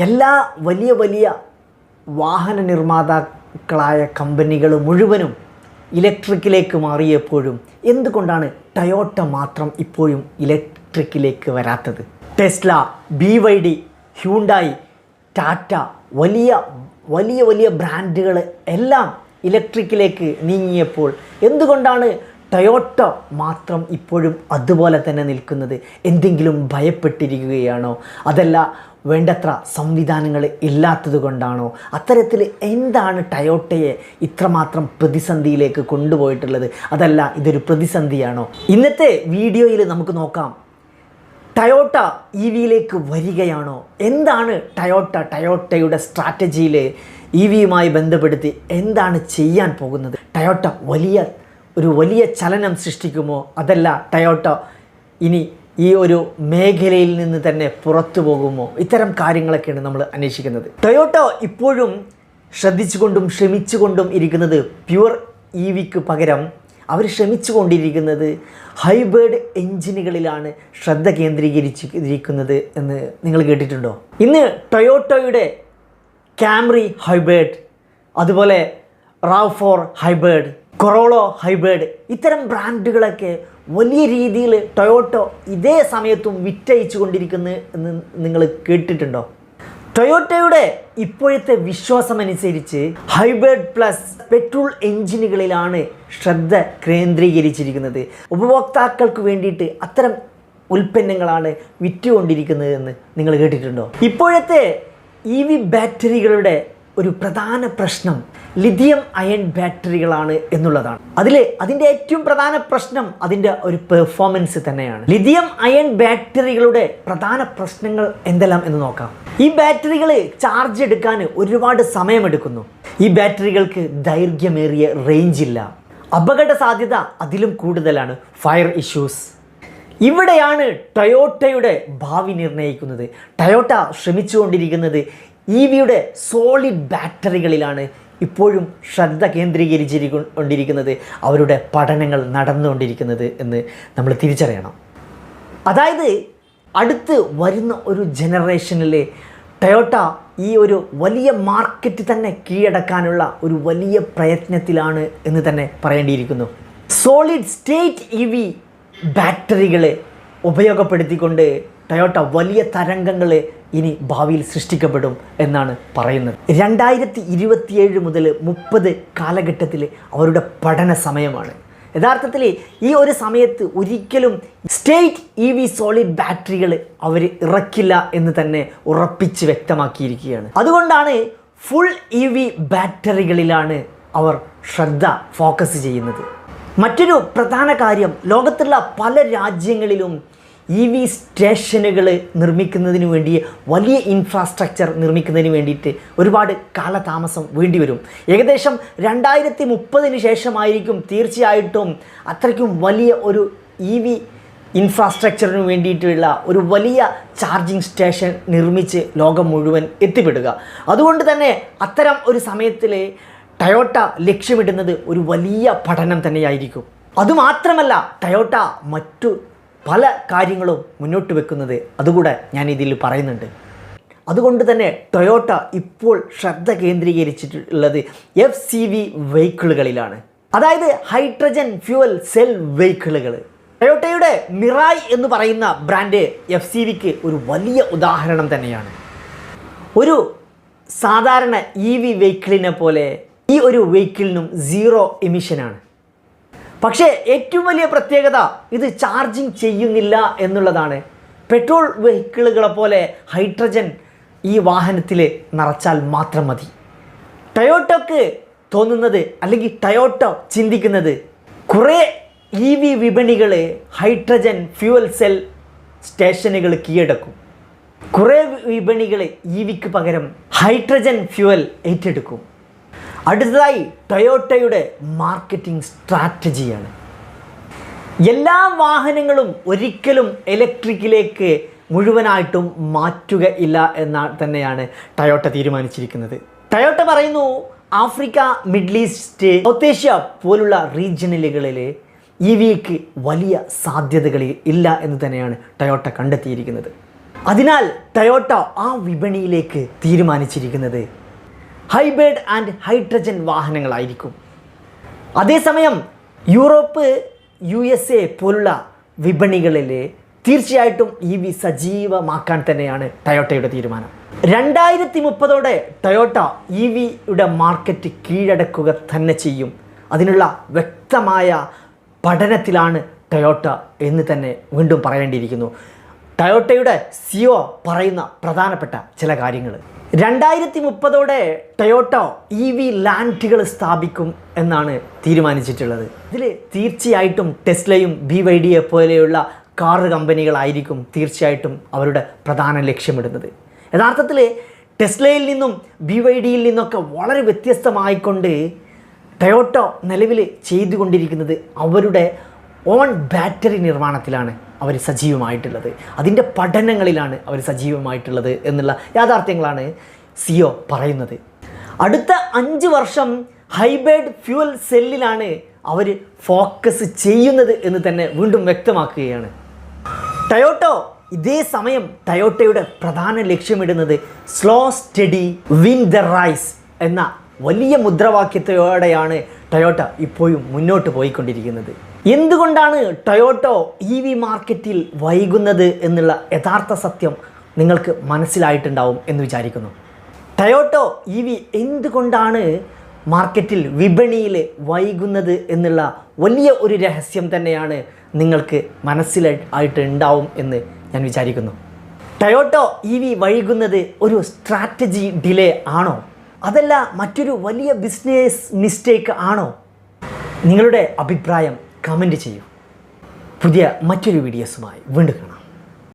എല്ലാ വലിയ വലിയ വാഹന നിർമ്മാതാക്കളായ കമ്പനികൾ മുഴുവനും ഇലക്ട്രിക്കിലേക്ക് മാറിയപ്പോഴും എന്തുകൊണ്ടാണ് ടയോട്ട മാത്രം ഇപ്പോഴും ഇലക്ട്രിക്കിലേക്ക് വരാത്തത്? Tesla B Y D Hyundai Tata വലിയ വലിയ വലിയ ബ്രാൻഡുകൾ എല്ലാം ഇലക്ട്രിക്കിലേക്ക് നീങ്ങിയപ്പോൾ എന്തുകൊണ്ടാണ് ടയോട്ട മാത്രം ഇപ്പോഴും അതുപോലെ തന്നെ നിൽക്കുന്നത് എന്തെങ്കിലും ഭയപ്പെട്ടിരിക്കുകയാണോ? അതല്ല വേണ്ടത്ര സംവിധാനങ്ങൾ ഇല്ലാത്തത് കൊണ്ടാണോ? അത്തരത്തിൽ എന്താണ് ടയോട്ടയെ ഇത്രമാത്രം പ്രതിസന്ധിയിലേക്ക് കൊണ്ടുപോയിട്ടുള്ളത്? അതല്ല ഇതൊരു പ്രതിസന്ധിയാണോ? ഇന്നത്തെ വീഡിയോയിൽ നമുക്ക് നോക്കാം. ടയോട്ട ഇ വിയിലേക്ക് വരികയാണോ? എന്താണ് ടയോട്ട ടയോട്ടയുടെ സ്ട്രാറ്റജിയിൽ ഇ വിയുമായി ബന്ധപ്പെടുത്തി എന്താണ് ചെയ്യാൻ പോകുന്നത്? ടയോട്ട വലിയ ഒരു വലിയ ചലനം സൃഷ്ടിക്കുമോ? അതല്ല ടയോട്ട ഇനി ഈ ഒരു മേഖലയിൽ നിന്ന് തന്നെ പുറത്തു പോകുമോ? ഇത്തരം കാര്യങ്ങളൊക്കെയാണ് നമ്മൾ അന്വേഷിക്കുന്നത്. ടൊയോട്ട ഇപ്പോഴും ശ്രദ്ധിച്ചുകൊണ്ടും ശ്രമിച്ചുകൊണ്ടും ഇരിക്കുന്നത് പ്യുവർ ഇ വിക്ക് പകരം. അവർ ശ്രമിച്ചുകൊണ്ടിരിക്കുന്നത് ഹൈബ്രിഡ് എഞ്ചിനുകളിലാണ് ശ്രദ്ധ കേന്ദ്രീകരിച്ചിരിക്കുന്നത് എന്ന് നിങ്ങൾ കേട്ടിട്ടുണ്ടോ? ഇന്ന് ടൊയോട്ടോയുടെ ക്യാമറി ഹൈബ്രിഡ് അതുപോലെ RAV four hybrid Corolla hybrid ഇത്തരം ബ്രാൻഡുകളൊക്കെ വലിയ രീതിയിൽ ടൊയോട്ടോ ഇതേ സമയത്തും വിറ്റയച്ചു കൊണ്ടിരിക്കുന്നു എന്ന് നിങ്ങൾ കേട്ടിട്ടുണ്ടോ? ടൊയോട്ടയുടെ ഇപ്പോഴത്തെ വിശ്വാസമനുസരിച്ച് ഹൈബ്രിഡ് പ്ലസ് പെട്രോൾ എഞ്ചിനുകളിലാണ് ശ്രദ്ധ കേന്ദ്രീകരിച്ചിരിക്കുന്നത്. ഉപഭോക്താക്കൾക്ക് വേണ്ടിയിട്ട് അത്തരം ഉൽപ്പന്നങ്ങളാണ് വിറ്റുകൊണ്ടിരിക്കുന്നത് എന്ന് നിങ്ങൾ കേട്ടിട്ടുണ്ടോ? ഇപ്പോഴത്തെ ഇ വി ബാറ്ററികളുടെ ഒരു പ്രധാന പ്രശ്നം ലിഥിയം അയൺ ബാറ്ററികളാണ് എന്നുള്ളതാണ്. അതിൽ അതിന്റെ ഏറ്റവും പ്രധാന പ്രശ്നം അതിന്റെ ഒരു പെർഫോമൻസ് തന്നെയാണ്. ലിഥിയം അയൺ ബാറ്ററികളുടെ പ്രധാന പ്രശ്നങ്ങൾ എന്തെല്ലാം എന്ന് നോക്കാം. ഈ ബാറ്ററികൾ ചാർജ് എടുക്കാൻ ഒരുപാട് സമയമെടുക്കുന്നു. ഈ ബാറ്ററികൾക്ക് ദൈർഘ്യമേറിയ റേഞ്ച് ഇല്ല. അപകട സാധ്യത അതിലും കൂടുതലാണ്. ഫയർ ഇഷ്യൂസ് ഇവിടെയാണ് ടൊയോട്ടയുടെ ഭാവി നിർണയിക്കുന്നത്. ടൊയോട്ട ശ്രമിച്ചുകൊണ്ടിരിക്കുന്നത് ഇ വിയുടെ സോളിഡ് ബാറ്ററികളിലാണ് ഇപ്പോഴും ശ്രദ്ധ കേന്ദ്രീകരിച്ചിരിക്കൊണ്ടിരിക്കുന്നത്. അവരുടെ പഠനങ്ങൾ നടന്നുകൊണ്ടിരിക്കുന്നത് എന്ന് നമ്മൾ തിരിച്ചറിയണം. അതായത് അടുത്ത് വരുന്ന ഒരു ജനറേഷനിൽ ടൊയോട്ട ഈ ഒരു വലിയ മാർക്കറ്റ് തന്നെ കീഴടക്കാനുള്ള ഒരു വലിയ പ്രയത്നത്തിലാണ് എന്ന് തന്നെ പറയേണ്ടിയിരിക്കുന്നു. സോളിഡ് സ്റ്റേറ്റ് ഇ വി ബാറ്ററികളെ ഉപയോഗപ്പെടുത്തിക്കൊണ്ട് ടൊയോട്ട വലിയ തരംഗങ്ങളെ ഇനി ഭാവിയിൽ സൃഷ്ടിക്കപ്പെടും എന്നാണ് പറയുന്നത്. രണ്ടായിരത്തി ഇരുപത്തിയേഴ് മുതൽ മുപ്പത് കാലഘട്ടത്തിൽ അവരുടെ പഠന സമയമാണ്. യഥാർത്ഥത്തിൽ ഈ ഒരു സമയത്ത് ഒരിക്കലും സ്റ്റേറ്റ് ഇ വി സോളിഡ് ബാറ്ററികൾ അവർ ഇറക്കില്ല എന്ന് തന്നെ ഉറപ്പിച്ച് വ്യക്തമാക്കിയിരിക്കുകയാണ്. അതുകൊണ്ടാണ് ഫുൾ ഇ വി ബാറ്ററികളിലാണ് അവർ ശ്രദ്ധ ഫോക്കസ് ചെയ്യുന്നത്. മറ്റൊരു പ്രധാന കാര്യം ലോകത്തുള്ള പല രാജ്യങ്ങളിലും ഇ വി സ്റ്റേഷനുകൾ നിർമ്മിക്കുന്നതിന് വേണ്ടി വലിയ ഇൻഫ്രാസ്ട്രക്ചർ നിർമ്മിക്കുന്നതിന് വേണ്ടിയിട്ട് ഒരുപാട് കാലതാമസം വേണ്ടിവരും. ഏകദേശം രണ്ടായിരത്തി മുപ്പതിന് ശേഷമായിരിക്കും തീർച്ചയായിട്ടും അത്രയ്ക്കും വലിയ ഒരു ഇ വി ഇൻഫ്രാസ്ട്രക്ചറിന് വേണ്ടിയിട്ടുള്ള ഒരു വലിയ ചാർജിങ് സ്റ്റേഷൻ നിർമ്മിച്ച് ലോകം മുഴുവൻ എത്തിപ്പെടുക. അതുകൊണ്ട് തന്നെ അത്തരം ഒരു സമയത്തിൽ ടയോട്ട ലക്ഷ്യമിടുന്നത് ഒരു വലിയ പഠനം തന്നെയായിരിക്കും. അതുമാത്രമല്ല ടയോട്ട മറ്റു പല കാര്യങ്ങളും മുന്നോട്ട് വെക്കുന്നത് അതുകൂടെ ഞാൻ ഇതിൽ പറയുന്നുണ്ട്. അതുകൊണ്ട് തന്നെ ടൊയോട്ട ഇപ്പോൾ ശ്രദ്ധ കേന്ദ്രീകരിച്ചിട്ടുള്ളത് എഫ് സി വി വെഹിക്കിളുകളിലാണ്. അതായത് ഹൈഡ്രജൻ ഫ്യൂവൽ സെൽ വെഹിക്കിളുകൾ ടൊയോട്ടയുടെ മിറായ് എന്ന് പറയുന്ന ബ്രാൻഡ് എഫ് സി വിക്ക് ഒരു വലിയ ഉദാഹരണം തന്നെയാണ്. ഒരു സാധാരണ ഇ വി വെഹിക്കിളിനെ പോലെ ഈ ഒരു വെഹിക്കിളിനും സീറോ എമിഷനാണ്. പക്ഷേ ഏറ്റവും വലിയ പ്രത്യേകത ഇത് ചാർജിങ് ചെയ്യുന്നില്ല എന്നുള്ളതാണ്. പെട്രോൾ വെഹിക്കിളുകളെ പോലെ ഹൈഡ്രജൻ ഈ വാഹനത്തിൽ നിറച്ചാൽ മാത്രം മതി. ടയോട്ടോക്ക് തോന്നുന്നത് അല്ലെങ്കിൽ ടയോട്ടോ ചിന്തിക്കുന്നത് കുറേ ഇ വി വിപണികൾ ഹൈഡ്രജൻ ഫ്യൂവൽ സെൽ സ്റ്റേഷനുകൾ കീഴടക്കും. കുറേ വിപണികൾ ഇ വിക്ക് പകരം ഹൈഡ്രജൻ ഫ്യൂവൽ ഏറ്റെടുക്കും. അടുത്തതായി ടൊയോട്ടയുടെ മാർക്കറ്റിംഗ് സ്ട്രാറ്റജിയാണ് എല്ലാ വാഹനങ്ങളും ഒരിക്കലും ഇലക്ട്രിക്കിലേക്ക് മുഴുവനായിട്ടും മാറ്റുകയില്ല എന്ന തന്നെയാണ് ടയോട്ട തീരുമാനിച്ചിരിക്കുന്നത്. ടയോട്ട പറയുന്നു Africa Middle East South Asia പോലുള്ള റീജിയണലുകളിൽ ഇ വിക്ക് വലിയ സാധ്യതകളിൽ ഇല്ല എന്ന് തന്നെയാണ് ടയോട്ട കണ്ടെത്തിയിരിക്കുന്നത്. അതിനാൽ ടയോട്ട ആ വിപണിയിലേക്ക് തീരുമാനിച്ചിരിക്കുന്നത് ഹൈബ്രിഡ് ആൻഡ് ഹൈഡ്രജൻ വാഹനങ്ങളായിരിക്കും. അതേസമയം യൂറോപ്പ് യു എസ് എ പോലുള്ള വിപണികളിൽ തീർച്ചയായിട്ടും ഇ വി സജീവമാക്കാൻ തന്നെയാണ് ടയോട്ടയുടെ തീരുമാനം. രണ്ടായിരത്തി മുപ്പതോടെ ടയോട്ട ഇ വിയുടെ മാർക്കറ്റ് കീഴടക്കുക തന്നെ ചെയ്യും. അതിനുള്ള വ്യക്തമായ പഠനത്തിലാണ് ടയോട്ട എന്ന് തന്നെ വീണ്ടും പറയേണ്ടിയിരിക്കുന്നു. ടയോട്ടയുടെ സിഒ പറയുന്ന പ്രധാനപ്പെട്ട ചില കാര്യങ്ങൾ രണ്ടായിരത്തി മുപ്പതോടെ ടൊയോട്ട ഇ വി ലാൻഡുകൾ സ്ഥാപിക്കും എന്നാണ് തീരുമാനിച്ചിട്ടുള്ളത്. ഇതിൽ തീർച്ചയായിട്ടും ടെസ്ലയും ബി വൈ ഡിയെ പോലെയുള്ള കാർ കമ്പനികളായിരിക്കും തീർച്ചയായിട്ടും അവരുടെ പ്രധാന ലക്ഷ്യമിടുന്നത്. യഥാർത്ഥത്തിൽ ടെസ്ലയിൽ നിന്നും ബി വൈ ഡിയിൽ നിന്നൊക്കെ വളരെ വ്യത്യസ്തമായിക്കൊണ്ട് ടൊയോട്ട നിലവിൽ ചെയ്തുകൊണ്ടിരിക്കുന്നത് അവരുടെ ഓൺ ബാറ്ററി നിർമ്മാണത്തിലാണ്. അവർ സജീവമായിട്ടുള്ളത്. അതിന്റെ പഠനങ്ങളിലാണ് അവർ സജീവമായിട്ടുള്ളത് എന്നുള്ള യാഥാർത്ഥ്യങ്ങളാണ് സിഒ പറയുന്നത്. അടുത്ത അഞ്ച് വർഷം ഹൈബ്രിഡ് ഫ്യൂൽ സെല്ലിലാണ് അവർ ഫോക്കസ് ചെയ്യുന്നത് എന്ന് തന്നെ വീണ്ടും വ്യക്തമാക്കുകയാണ്. ടയോട്ടോ ഇതേ സമയം ടയോട്ടയുടെ പ്രധാന ലക്ഷ്യമിടുന്നത് slow steady win the race എന്ന വലിയ മുദ്രാവാക്യത്തോടെയാണ് ടയോട്ട ഇപ്പോഴും മുന്നോട്ട് പോയിക്കൊണ്ടിരിക്കുന്നത്. എന്തുകൊണ്ടാണ് ടൊയോട്ടോ ഇ വി മാർക്കറ്റിൽ വൈകുന്നത് എന്നുള്ള യഥാർത്ഥ സത്യം നിങ്ങൾക്ക് മനസ്സിലായിട്ടുണ്ടാവും എന്ന് വിചാരിക്കുന്നു? ടയോട്ടോ ഇ വി എന്തുകൊണ്ടാണ് മാർക്കറ്റിൽ വിപണിയിൽ വൈകുന്നത് എന്നുള്ള വലിയ ഒരു രഹസ്യം തന്നെയാണ് നിങ്ങൾക്ക് മനസ്സിലായിട്ട് ഉണ്ടാവും എന്ന് ഞാൻ വിചാരിക്കുന്നു. ടയോട്ടോ ഇ വി വൈകുന്നത് ഒരു സ്ട്രാറ്റജി ഡിലേ ആണോ? അതല്ല മറ്റൊരു വലിയ ബിസിനസ് മിസ്റ്റേക്ക് ആണോ? നിങ്ങളുടെ അഭിപ്രായം കമന്റ് ചെയ്യൂ. പുതിയ മറ്റൊരു വീഡിയോസുമായി വീണ്ടും